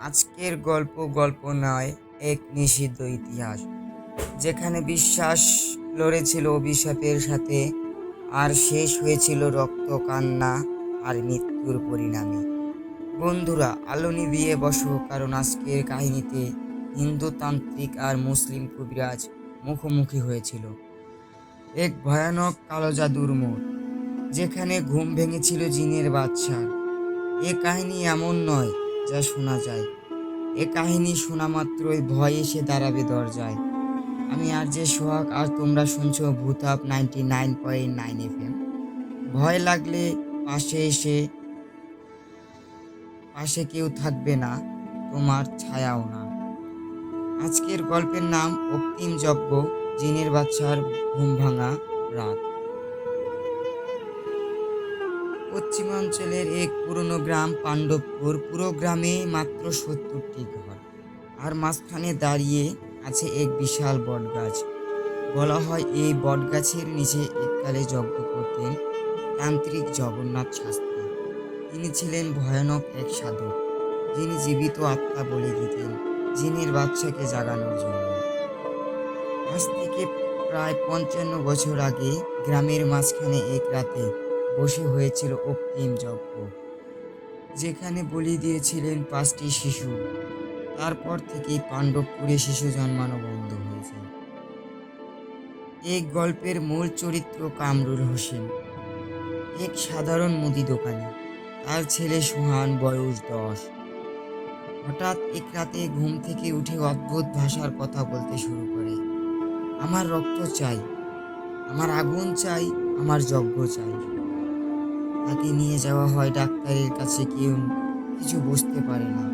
আজকের গল্প গল্প নয়, এক নিষিদ্ধ ইতিহাস। যেখানে বিশ্বাস লড়েছিল অভিশাপের সাথে, আর শেষ হয়েছিল রক্ত, কান্না আর মৃত্যুর পরিণামে। বন্ধুরা, আলো নিভিয়ে বসো, কারণ আজকের কাহিনীতে হিন্দুতান্ত্রিক আর মুসলিম কবিরাজ মুখোমুখি হয়েছিল। এক ভয়ানক কালো জাদুর মোড়, যেখানে ঘুম ভেঙেছিল জিনের বাদশার। এ কাহিনী এমন নয় যা শোনা যায়। এ কাহিনী শোনা মাত্রই ভয় এসে দাঁড়াবে দরজায়। আমি আর যে সোহাগ, আর তোমরা শুনছো ভূতাপ ninety nine point nine F M. ভয় লাগলে পাশে এসে, পাশে কেউ থাকবে না, তোমার ছায়াও না। আজকের গল্পের নাম অক্তিম যজ্ঞ, জিনের বাচ্চার ঘুম ভাঙা রাত। পশ্চিমাঞ্চলের এক পুরনো গ্রাম পাণ্ডবপুর, পুরো গ্রামে মাত্র সত্তরটি ঘর। আর মাঝখানে দাঁড়িয়ে আছে এক বিশাল বটগাছ। বলা হয় এই বটগাছের নিচে এককালে যজ্ঞ করতেন তান্ত্রিক জগন্নাথ শাস্ত্রী। তিনি ছিলেন ভয়ানক এক সাধক, যিনি জীবিত আত্মা বলে দিতেন, জিনের বাচ্চাকে জাগানোর জন্য। আজ থেকে প্রায় পঞ্চান্ন বছর আগে গ্রামের মাঝখানে এক রাতে বসে হয়েছিল অক্তিম যজ্ঞ, যেখানে বলি দিয়েছিলেন পাঁচটি শিশু। তারপর থেকেই পাণ্ডবপুরে শিশু জন্মানো বন্ধ হয়েছে। এই গল্পের মূল চরিত্র কামরুল হোসেন, এক সাধারণ মুদি দোকানি। তার ছেলে সুহান, বয়স দশ। হঠাৎ এক রাতে ঘুম থেকে উঠে অদ্ভুত ভাষার কথা বলতে শুরু করে, আমার রক্ত চাই, আমার আগুন চাই, আমার যজ্ঞ চাই। তাকে নিয়ে যাওয়া হয় ডাক্তারের কাছে, কেউ কিছু বুঝতে পারে না।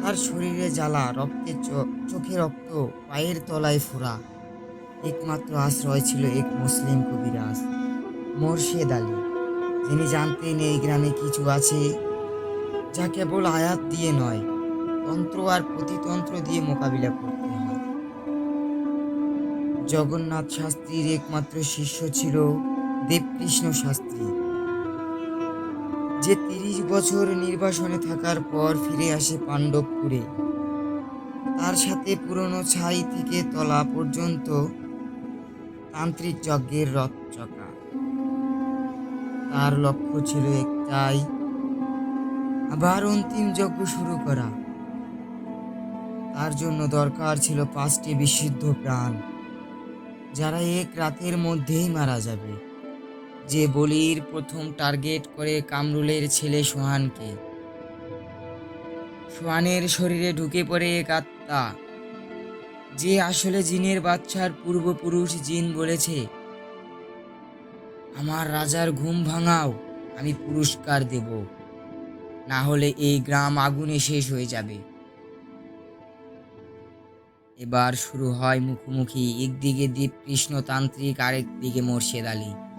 তার শরীরে জ্বালা রক্তের চোখে রক্ত, পায়ের তলায় ফোড়া। একমাত্র আশ্রয় ছিল এক মুসলিম কবিরাজ, মোর্শেদ আলী। যিনি জানতেন এই গ্রামে কিছু আছে যা কেবল আয়াত দিয়ে নয়, তন্ত্র আর প্রতিতন্ত্র দিয়ে মোকাবিলা করতে হয়। জগন্নাথ শাস্ত্রীর একমাত্র শিষ্য ছিল দেবকৃষ্ণ শাস্ত্রী। যে তিরিশ বছর নির্বাসনে থাকার পর ফিরে আসে পাণ্ডবপুরে। তার সাথে পুরনো ছাই থেকে তলা পর্যন্ত তান্ত্রিক যজ্ঞের রথ চকা। তার লক্ষ্য ছিল একটাই, আবার অন্তিম যজ্ঞ শুরু করা। তার জন্য দরকার ছিল পাঁচটি বিশুদ্ধ প্রাণ, যারা এক রাতের মধ্যেই মারা যাবে। যে বলির প্রথম টার্গেট করে কামরুলের ছেলে সোহানকে। সোহানের শরীরে ঢুকে পড়ে এক আত্মা, যে আসলে জিনের বাচ্চার পূর্বপুরুষ জিন বলেছে, আমার রাজার ঘুম ভাঙাও, আমি পুরস্কার দেব। না হলে এই গ্রাম আগুনে শেষ হয়ে যাবে। এবার শুরু হয় মুখোমুখি, একদিকে দীপকৃষ্ণ তান্ত্রিক আরেক দিকে মোর্শেদ আলী।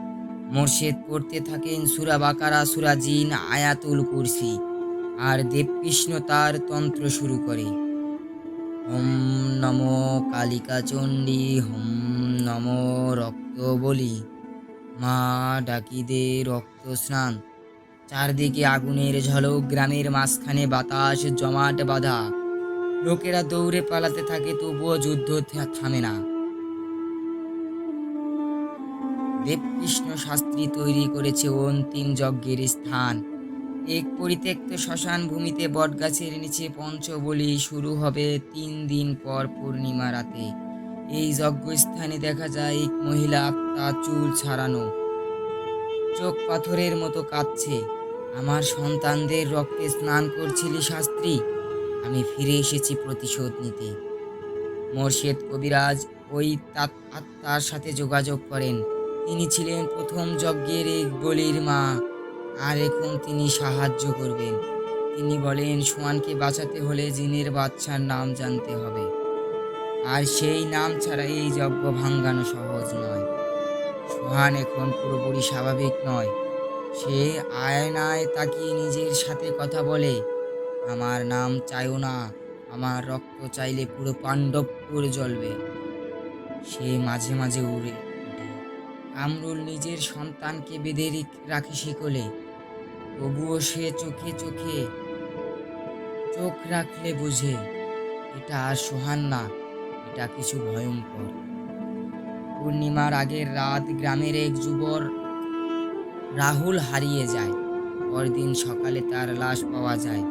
মোর্শেদ পড়তে থাকেন সুরা বাকারা, সুরা জিন, আয়াতুল কুরসি। আর দেবকৃষ্ণ তার তন্ত্র শুরু করে। হোম নমো কালিকা চণ্ডী হোম নমো রক্ত বলি। মা ডাকি দে রক্ত স্নান। চারদিকে আগুনের ঝলক, গ্রামের মাঝখানে বাতাস জমাট বাঁধা। লোকেরা দৌড়ে পালাতে থাকে, তবুও যুদ্ধ থামে না। দেবকৃষ্ণ শাস্ত্রী তৈরি করেছে অন্তিম যজ্ঞের স্থান। এক পরিত্যক্ত শ্মশান ভূমিতে বটগাছের নিচে পঞ্চবলি শুরু হবে তিন দিন পর পূর্ণিমা রাতে। এই যজ্ঞস্থানে দেখা যায় এক মহিলা আত্মা চুল ছাড়ানো, চোখ পাথরের মতো কাঁদছে আমার সন্তানদের রক্তে স্নান করছিলি শাস্ত্রী? আমি ফিরে এসেছি প্রতিশোধ নিতে। মোর্শেদ কবিরাজ ওই আত্মার সাথে যোগাযোগ করেন। তিনি ছিলেন প্রথম যজ্ঞের এক বলির মা, আর এখন তিনি সাহায্য করবেন। তিনি বলেন, সোয়ানকে বাঁচাতে হলে জিনের বাচ্চার নাম জানতে হবে। আর সেই নাম ছাড়া এই যজ্ঞ ভাঙ্গানো সহজ নয়। সোহান এখন পুরোপুরি স্বাভাবিক নয়। সে আয়নায় তাকিয়ে নিজের সাথে কথা বলে, আমার নাম চাইও না, আমার রক্ত চাইলে পুরো পাণ্ডবপুর জ্বলবে। সে মাঝে মাঝে উড়ে। ওঠে কামরুল নিজের সন্তানকে বেঁধে রেখ- শিকলে। তবুও সে চোখে চোখ চোখ রাখলে বুঝে, এটা আর সোহান না, এটা কিছু ভয়ঙ্কর। পূর্ণিমার আগের রাত গ্রামের এক যুবর রাহুল হারিয়ে যায়। পরদিন সকালে তার লাশ পাওয়া যায়।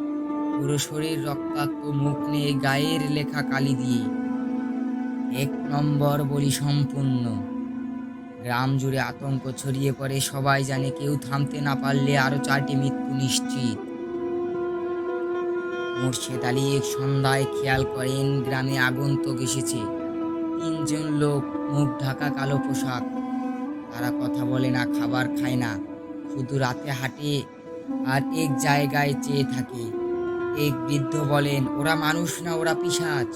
পুরো শরীর রক্তাক্ত, মুখ নিয়ে গায়ের লেখা কালি দিয়ে। এক নম্বর বলি সম্পূর্ণ। গ্রাম জুড়ে আতঙ্ক ছড়িয়ে পড়ে, সবাই জানে কেউ থামতে না পারলে আরও চারটি মৃত্যু নিশ্চিত। মুর্শেদ আলী এক সন্ধ্যায় খেয়াল করেন, গ্রামে আগন্তুক এসেছে। তিনজন লোক, মুখ ঢাকা কালো পোশাক। তারা কথা বলে না, খাবার খায় না। শুধু রাতে হাঁটে আর এক জায়গায় চেয়ে থাকে। এক বৃদ্ধ বলেন, ওরা মানুষ না, ওরা পিশাচ।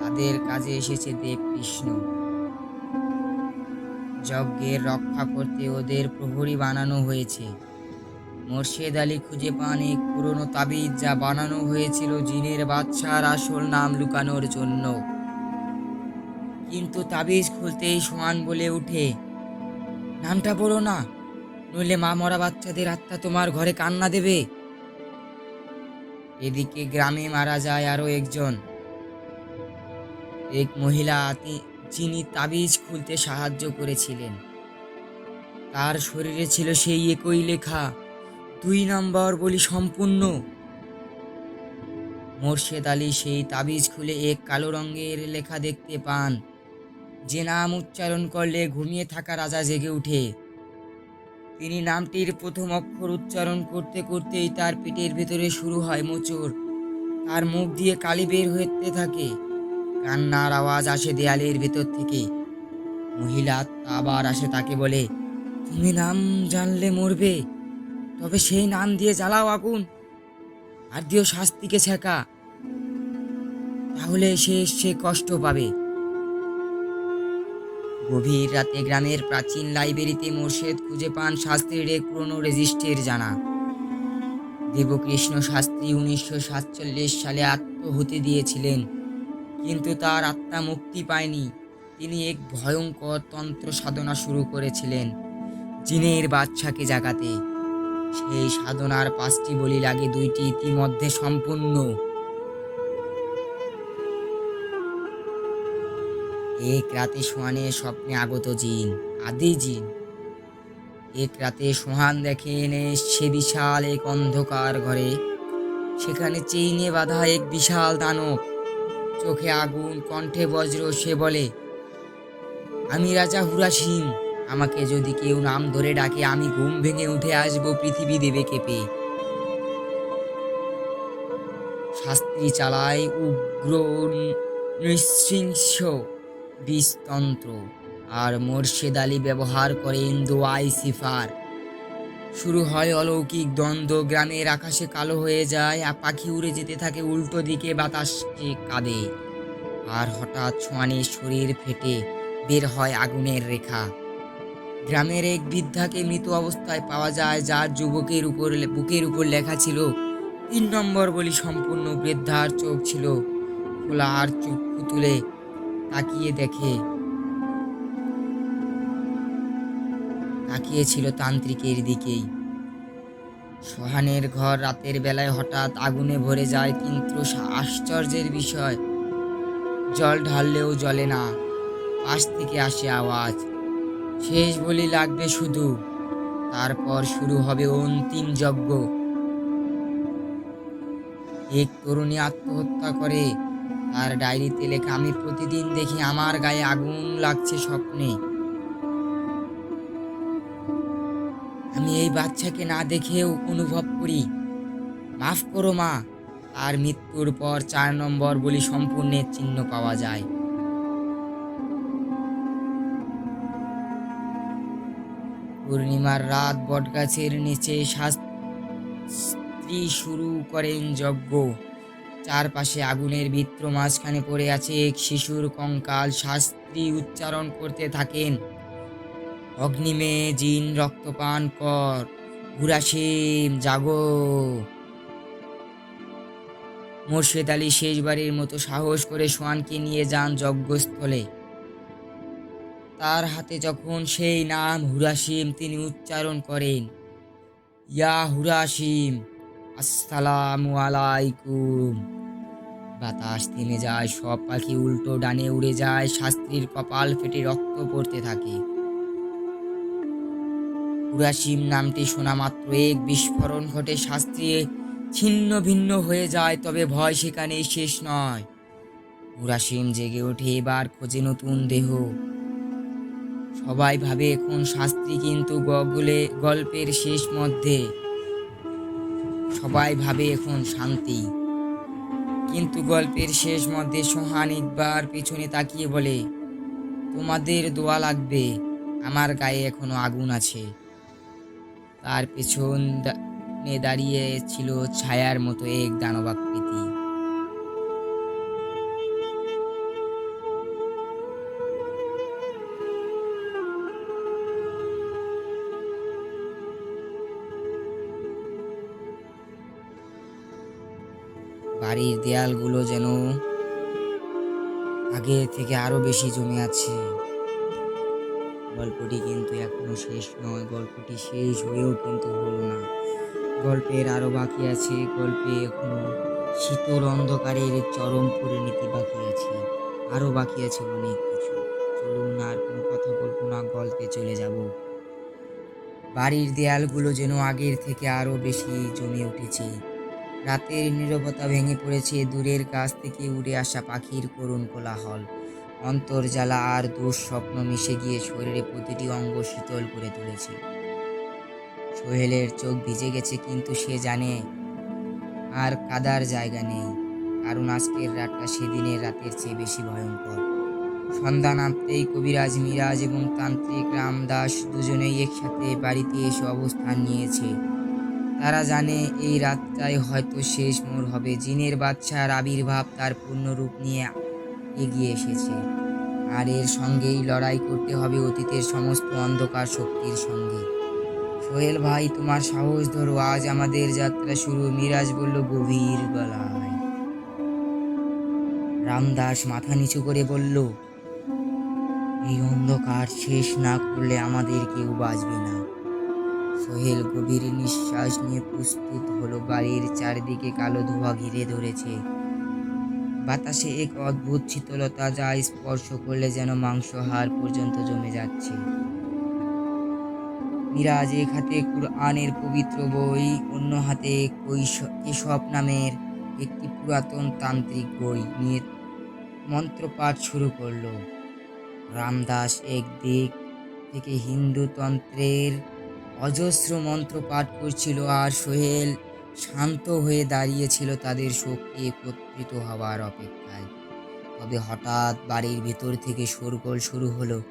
তাদের কাজে এসেছে দেব কৃষ্ণ। যজ্ঞের রক্ষা করতে ওদের প্রহরী বানানো হয়েছে। মোর্শেদ আলী খুঁজে পান এক পুরনো তাবিজ যা বানানো হয়েছিল জিনের বাচ্চার আসল নাম লুকানোর জন্য। কিন্তু তাবিজ খুলতেই সোয়ান বলে উঠে, নামটা বলো না, নইলে মা মরা বাচ্চাদের আত্মা তোমার ঘরে কান্না দেবে। এদিকে গ্রামে মারা যায় আরও একজন। এক মহিলা যিনি তাবিজ খুলতে সাহায্য করেছিলেন। তার শরীরে ছিল সেই একই লেখা, দুই নম্বর বলি সম্পূর্ণ। মোর্শেদ আলী সেই তাবিজ খুলে এক কালো রঙের লেখা দেখতে পান, যে নাম উচ্চারণ করলে ঘুমিয়ে থাকা রাজা জেগে উঠে। তিনি নামটির প্রথম অক্ষর উচ্চারণ করতে করতেই তার পেটের ভেতরে শুরু হয় মোচড়। তার মুখ দিয়ে কালি বের হতে থাকে। কান্নার আওয়াজ আসে দেয়ালের ভেতর থেকে। মহিলা আবার আসে তাকে বলে, তুমি নাম জানলে মরবে, তবে সেই নাম দিয়ে জ্বালাও আগুন আর দিও শাস্তিকে ছেঁকা। তাহলে সে সে কষ্ট পাবে। গভীর রাতে গ্রামের প্রাচীন লাইব্রেরিতে মোর্শেদ খুঁজে পান শাস্ত্রীর এক পুরনো রেজিস্ট্রের জানা। দেবকৃষ্ণ শাস্ত্রী উনিশশো সাতচল্লিশ সালে আত্মহতি দিয়েছিলেন। কিন্তু তার আত্মা মুক্তি পায়নি। তিনি এক ভয়ঙ্কর তন্ত্র সাধনা শুরু করেছিলেন, জিনের বাচ্চাকে জাগাতে। সেই সাধনার পাঁচটি বলি লাগে দুইটি ইতিমধ্যে সম্পূর্ণ। এক রাতে সোহানের স্বপ্নে আগত জিন, আদি জিন। এক রাতে সোহান দেখে এনে সে বিশাল এক অন্ধকার ঘরে, সেখানে চেইনে বাঁধা এক বিশাল দানব। চোখে আগুন, কণ্ঠে বজ্র, সে বলে, আমি রাজা হুরাসিং আমাকে যদি কেউ নাম ধরে ডাকে, আমি ঘুম ভেঙে উঠে আসব পৃথিবী দেবে কেঁপে শাস্ত্রী চালায় উগ্র নৃশৃংস বিষতন্ত্র আর মোর্শেদ আলী ব্যবহার করেন দোয়াই সিফার শুরু হয় অলৌকিক দ্বন্দ্ব। গ্রামের আকাশে কালো হয়ে যায় আর পাখি উড়ে যেতে থাকে উল্টো দিকে বাতাসে কাঁদে। আর হঠাৎ ছোঁয়ানের শরীর ফেটে বের হয় আগুনের রেখা। গ্রামের এক বৃদ্ধাকে মৃত অবস্থায় পাওয়া যায়, যার যুবকের উপর বুকের উপর লেখা ছিল, তিন নম্বর বলি সম্পূর্ণ বৃদ্ধার চোখ ছিল। খোলা আর চক্ষু তুলে তাকিয়ে দেখে তাকিয়েছিল তান্ত্রিকের দিকেই। সোহানের ঘর রাতের বেলায় হঠাৎ আগুনে ভরে যায়, কিন্তু আশ্চর্যের বিষয়, জল ঢাললেও জ্বলে না। পাশ থেকে আসে আওয়াজ, শেষ বলি লাগবে শুধু, তারপর শুরু হবে অন্তিম যজ্ঞ। এক তরুণী আত্মহত্যা করে, তার ডায়েরিতে লেখা, আমি প্রতিদিন দেখি আমার গায়ে আগুন লাগছে স্বপ্নে। এই বাচ্চাকে না দেখেও অনুভব করি। মাফ করো মা আর মৃত্যুর পর চার নম্বর বলি সম্পূর্ণের চিহ্ন পাওয়া যায়। পূর্ণিমার রাত বটগাছের নিচে শাস্ত্রী শুরু করেন যজ্ঞ। চারপাশে আগুনের ভিত্র মাঝখানে পড়ে আছে এক শিশুর কঙ্কাল। শাস্ত্রী উচ্চারণ করতে থাকেন। অগ্নিমে জিন রক্তপান কর। ঘুরাসিম, জাগো। মোর্শেদ আলী শেষবারের মতো সাহস করে সোয়ানকে নিয়ে যান যজ্ঞস্থলে। তার হাতে যখন সেই নাম হুরাসিম, তিনি উচ্চারণ করেন, ইয়া হুরাসিম, আসসালামু আলাইকুম। বাতাস থেমে যায়, সব পাখি উল্টো ডানে উড়ে যায়, শাস্ত্রীর কপাল ফেটে রক্ত পড়তে থাকে। পুরাসিম নামটি শোনা মাত্র। এক বিস্ফোরণ ঘটে শাস্ত্রী ছিন্ন ভিন্ন হয়ে যায়, তবে ভয় সেখানেই শেষ নয়। উরাসিম জেগে ওঠে, এবার খোঁজে নতুন দেহ। সবাই ভাবে এখন শাস্ত্রী কিন্তু গগলে, গল্পের শেষ মধ্যে। সবাই ভাবে এখন শান্তি। কিন্তু গল্পের শেষ মধ্যে সোহান একবার পেছনে তাকিয়ে বলে, তোমাদের দোয়া লাগবে, আমার গায়ে এখনও আগুন আছে। তার পেছন দাঁড়িয়ে ছিল ছায়ার মতো এক দানবাকৃতি বাড়ির দেয়ালগুলো যেন আগে থেকে আরও বেশি জমে আছে। গল্পটি কিন্তু এখনও শেষ নয়। গল্পটি শেষ হয়েও কিন্তু হলো না। গল্পের আরও বাকি আছে। গল্পে এখনও শীতল অন্ধকারের চরম পরিণতি বাকি আছে। আরও বাকি আছে অনেক কিছু। চলুন আর কোনো কথা বলব না, গল্পে চলে যাব। বাড়ির দেয়ালগুলো যেন আগের থেকে আরও বেশি জমে উঠেছে। রাতের নীরবতা ভেঙে পড়েছে। দূরের কাছ থেকে উড়ে আসা পাখির করুণ কোলাহল। অন্তর্জালা আর দুঃস্বপ্ন মিশে গিয়ে শরীরে প্রতিটি অঙ্গ শীতল করে তুলেছে। সোহেলের চোখ ভিজে গেছে, কিন্তু সে জানে আর কাদার জায়গা নেই, কারণ আজকের রাতটা সেদিনের রাতের চেয়ে বেশি ভয়ঙ্কর। সন্ধ্যা নামতেই কবিরাজ, মিরাজ এবং তান্ত্রিক রামদাস দুজনেই একসাথে বাড়িতে এসে অবস্থান নিয়েছে। তারা জানে এই রাতটাই হয়তো শেষ মোড় হবে। জিনের বাচ্চার আবির্ভাব তার পূর্ণরূপ নিয়ে এগিয়ে এসেছে। আর এর সঙ্গেই লড়াই করতে হবে অতীতের সমস্ত অন্ধকার শক্তির সঙ্গে। সোহেল ভাই, তোমার সাহস ধরো, আজ আমাদের যাত্রা শুরু। মিরাজ বলল, গভীর গলায়। রামদাস মাথা নিচু করে বলল, এই অন্ধকার শেষ না করলে আমাদের কেউ বাঁচবে না। সোহেল গভীর নিঃশ্বাস নিয়ে প্রস্তুত হলো। বাড়ির চারিদিকে কালো ধোঁয়া ঘিরে ধরেছে। বাতাসে এক অদ্ভুত শীতলতা যা স্পর্শ করলে যেন মাংস হাড় পর্যন্ত জমে যাচ্ছে। মিরাজ এক হাতে কুরআনের পবিত্র বই, অন্য হাতে কৈশ- কেশব নামের একটি পুরাতন তান্ত্রিক বই নিয়ে মন্ত্রপাঠ শুরু করল। রামদাস এক দিক থেকে হিন্দু তন্ত্রের অজস্র মন্ত্র পাঠ করছিল আর সোহেল শান্ত হয়ে দাঁড়িয়েছিল তাদের শক্তি একত্রিত হওয়ার অপেক্ষায়। তবে হঠাৎ বাড়ির ভেতর থেকে শোরগোল শুরু হলো।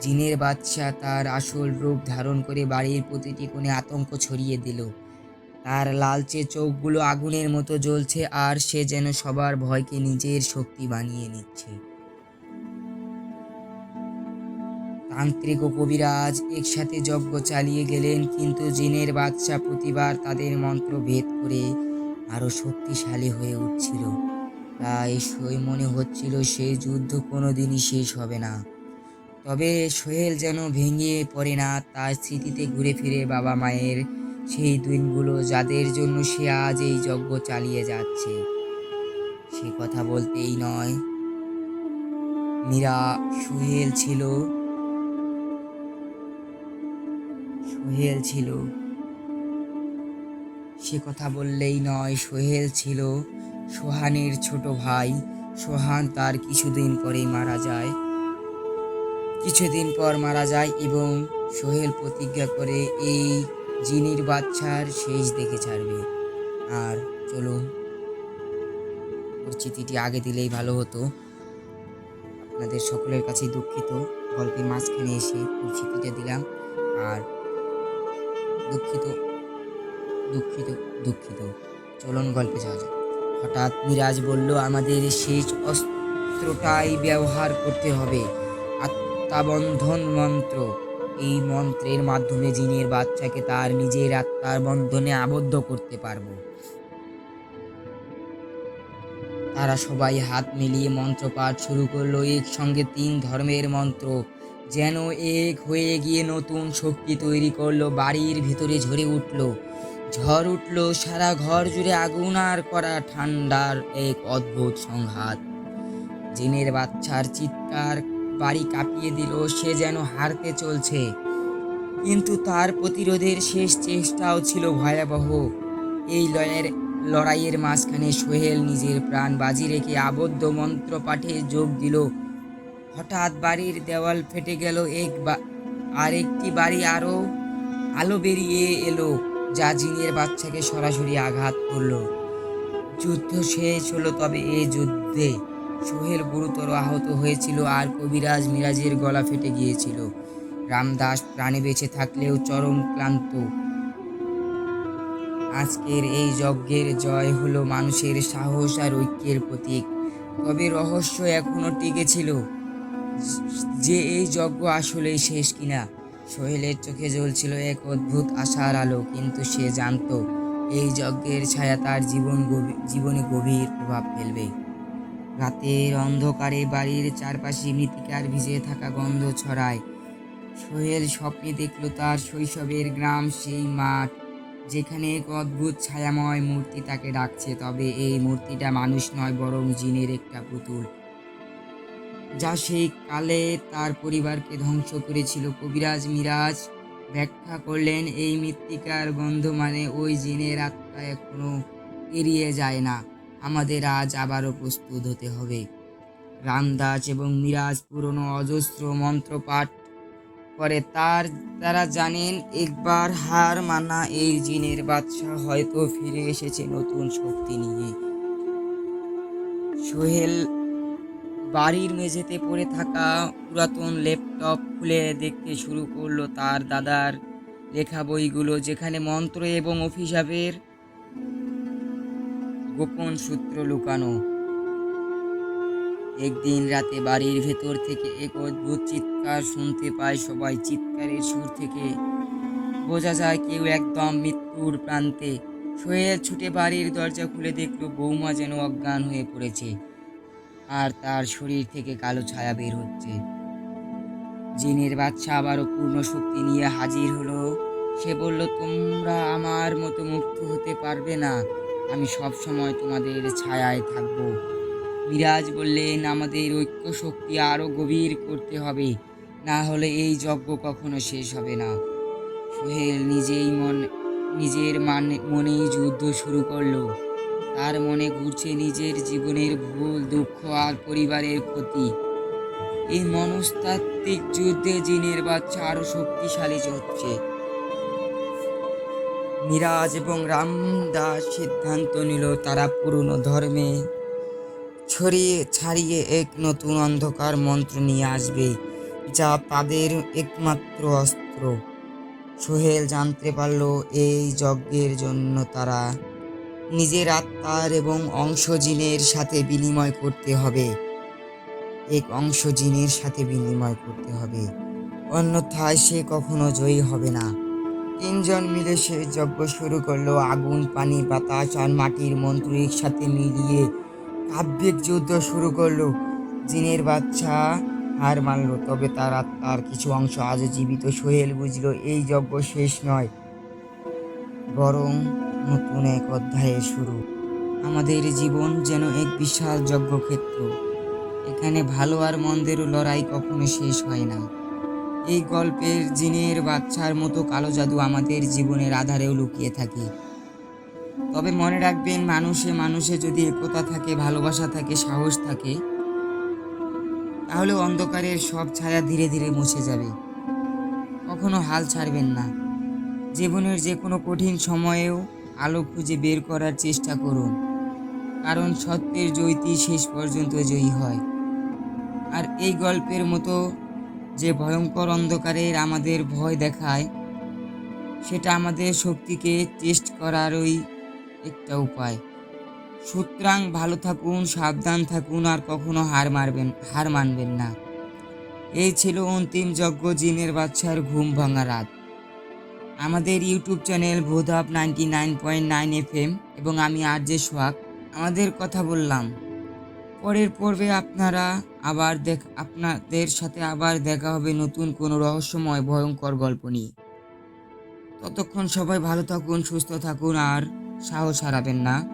জিনের বাচ্চা তার আসল রূপ ধারণ করে বাড়ির প্রতিটি কোণে আতঙ্ক ছড়িয়ে দিল। তার লালচে চোখগুলো আগুনের মতো জ্বলছে আর সে যেন সবার ভয়কে নিজের শক্তি বানিয়ে নিচ্ছে। তান্ত্রিক ও কবিরাজ একসাথে যজ্ঞ চালিয়ে গেলেন, কিন্তু জিনের বাচ্চা প্রতিবার তাদের মন্ত্র ভেদ করে আরও শক্তিশালী হয়ে উঠছিল। তাই সই মনে হচ্ছিল সেই যুদ্ধ কোনো দিনই শেষ হবে না। তবে সোহেল যেন ভেঙে পড়ে না, তার স্মৃতিতে ঘুরে ফিরে বাবা মায়ের সেই দিনগুলো যাদের জন্য সে আজ এই যজ্ঞ চালিয়ে যাচ্ছে। সে কথা বলতেই নয়। মীরা সোহেল ছিল সোহেল ছিল। সে কথা বললেই নয়, সোহেল ছিল সোহানের ছোট ভাই। সোহান তার কিছুদিন পরেই মারা যায়। কিছুদিন পর মারা যায় এবং সোহেল প্রতিজ্ঞা করে এই জিনির বাচ্চার শেষ দেখে ছাড়বে। আর চলুন, পরিচিতিটি আগে দিলেই ভালো হতো। আপনাদের সকলের কাছে দুঃখিত। গল্পের মাঝখানে এসে পরিচিতিটা দিলাম। আর দুঃখিত দুঃখিত দুঃখিত। চলুন গল্পে যাওয়া যাক। হঠাৎ মিরাজ বলল, আমাদের শেষ অস্ত্রটাই ব্যবহার করতে হবে। আত্মাবন্ধন মন্ত্র। এই মন্ত্রের মাধ্যমে জিনের বাচ্চাকে তার নিজের আত্মার বন্ধনে আবদ্ধ করতে পারব। তারা সবাই হাত মিলিয়ে মন্ত্র পাঠ শুরু করল। একসঙ্গে তিন ধর্মের মন্ত্র। যেন এক হয়ে গিয়ে নতুন শক্তি তৈরি করল, বাড়ির ভিতরে ঝরে উঠল। ঝড় উঠল সারা ঘর জুড়ে আগুন আর করা ঠান্ডার এক অদ্ভুত সংঘাত। জিনের বাচ্চার চিৎকার, বাড়ি কাঁপিয়ে দিল, সে যেন হারতে চলছে। কিন্তু তার প্রতিরোধের শেষ চেষ্টাও ছিল ভয়াবহ। এই লয়ের, লড়াইয়ের মাঝখানে সোহেল নিজের প্রাণ বাজি রেখে আবদ্ধ মন্ত্র পাঠে যোগ দিল হঠাৎ বাড়ির দেওয়াল ফেটে গেল এক আর একটি বাড়ি আরও আলো বেরিয়ে এলো, যা জিনের বাচ্চাকে সরাসরি আঘাত করল। যুদ্ধ শেষ হলো তবে এই যুদ্ধে সোহেল গুরুতর আহত হয়েছিল আর কবিরাজ মিরাজের গলা ফেটে গিয়েছিল। রামদাস প্রাণে বেঁচে থাকলেও চরম ক্লান্ত। আজকের এই যজ্ঞের জয় হলো মানুষের সাহস আর ঐক্যের প্রতীক। তবে রহস্য এখনও টিকে ছিল। যে এই যজ্ঞ আসলেই শেষ কিনা? সোহেলের চোখে জ্বলছিল এক অদ্ভুত আশার আলো, কিন্তু সে জানতো এই যজ্ঞের ছায়া তার জীবন জীবনে গভীর প্রভাব ফেলবে। রাতের অন্ধকারে বাড়ির চারপাশে মৃত্তিকার ভিজে থাকা গন্ধ ছড়ায়। সোহেল স্বপ্নে দেখল তার শৈশবের গ্রাম সেই মাঠ, যেখানে এক অদ্ভুত ছায়াময় মূর্তি তাকে ডাকছে। তবে এই মূর্তিটা মানুষ নয়, বরং জিনের একটা পুতুল। যা সেই কালে তার পরিবারকে ধ্বংস করেছিল। কবিরাজ মিরাজ ব্যাখ্যা করলেন, এই মৃত্তিকার গন্ধ মানে ওই জিনের আত্মা এখনও এড়িয়ে যায় না। আমাদের আজ আবারও প্রস্তুত হতে হবে। রামদাস এবং মিরাজ পুরনো অজস্র মন্ত্র পাঠ করে। তার তারা জানেন, একবার হার মানা এই জিনের বাদশা হয়তো ফিরে এসেছে নতুন শক্তি নিয়ে। সোহেল বাড়ির মেঝেতে পড়ে থাকা পুরাতন ল্যাপটপ খুলে দেখতে শুরু করল তার দাদার লেখা বইগুলো, যেখানে মন্ত্র এবং অভিশাপের গোপন সূত্র লুকানো। একদিন রাতে বাড়ির ভেতর থেকে এক অদ্ভুত চিৎকার শুনতে পায় সবাই। চিৎকারের সুর থেকে বোঝা যায় কেউ একদম মৃত্যুর প্রান্তে। সোহেল ছুটে বাড়ির দরজা খুলে দেখল বৌমা যেন অজ্ঞান হয়ে পড়েছে। আর তার শরীর থেকে কালো ছায়া বের হচ্ছে। জিনের বাচ্চা আবারও পূর্ণ শক্তি নিয়ে হাজির হলো। সে বলল, তোমরা আমার মতো মুক্ত হতে পারবে না। আমি সব সময় তোমাদের ছায়ায় থাকব। মিরাজ বললেন, আমাদের ঐক্য শক্তি আরও গভীর করতে হবে। না হলে এই যজ্ঞ কখনো শেষ হবে না। সোহেল নিজেই মন, নিজের মানে মনেই যুদ্ধ শুরু করল। তার মনে ঘুরছে নিজের জীবনের ভুল, দুঃখ আর পরিবারের ক্ষতি। এই মনস্তাত্ত্বিক যুদ্ধে জিনের বাচ্চা আরও শক্তিশালী হচ্ছে। মিরাজ এবং রামদাস সিদ্ধান্ত নিল তারা পুরনো ধর্মে ছড়িয়ে ছাড়িয়ে এক নতুন অন্ধকার মন্ত্র নিয়ে আসবে, যা তাদের একমাত্র অস্ত্র। সোহেল জানতে পারল এই যজ্ঞের জন্য তারা নিজের আত্মার এবং অংশ জিনের সাথে বিনিময় করতে হবে। এক অংশ জিনের সাথে বিনিময় করতে হবে। অন্যথায় সে কখনো জয়ী হবে না। তিনজন মিলে সে যজ্ঞ শুরু করল। আগুন, পানি, বাতাস আর মাটির মন্ত্র একসাথে মিলিয়ে কাব্যিক যুদ্ধ শুরু করল। জিনের বাচ্চা হার মানলো, তবে তার আত্মার কিছু অংশ আজও জীবিত। সোহেল বুঝলো, এই যজ্ঞ শেষ নয়। বরং নতুন এক অধ্যায়ের শুরু। আমাদের জীবন যেন এক বিশাল যজ্ঞক্ষেত্র এখানে ভালো আর মন্দের লড়াই কখনো শেষ হয় না। এই গল্পের জিনের বাচ্চার মতো কালো জাদু আমাদের জীবনের আধারেও লুকিয়ে থাকে। তবে মনে রাখবেন, মানুষে মানুষে যদি একতা থাকে, ভালোবাসা থাকে, সাহস থাকে, তাহলে অন্ধকারের সব ছায়া ধীরে ধীরে মুছে যাবে। কখনো হাল ছাড়বেন না। জীবনের যে কোনো কঠিন সময়েও আলো খুঁজে বের করার চেষ্টা করুন, কারণ সত্যের জয়তি শেষ পর্যন্ত জয়ী হয়। আর এই গল্পের মতো যে ভয়ঙ্কর অন্ধকারের আমাদের ভয় দেখায়, সেটা আমাদের শক্তিকে টেস্ট করারই একটা উপায়। সুতরাং ভালো থাকুন, সাবধান থাকুন, আর কখনো হার মারবেন, হার মানবেন না। এই ছিল অন্তিম যজ্ঞ জিনের বাচ্চার ঘুম ভাঙা রাত। আমাদের YouTube channel ভোধাপ ninety nine point nine F M এবং আমি আর জে সোহাগ। আমাদের কথা বললাম। পরের পর্বে আপনারা আবার দেখ, আপনাদের সাথে আবার দেখা হবে নতুন কোনো রহস্যময়, ভয়ঙ্কর গল্প নিয়ে। ততক্ষণ সবাই ভালো থাকুন, সুস্থ থাকুন আর সাহস হারাবেন না।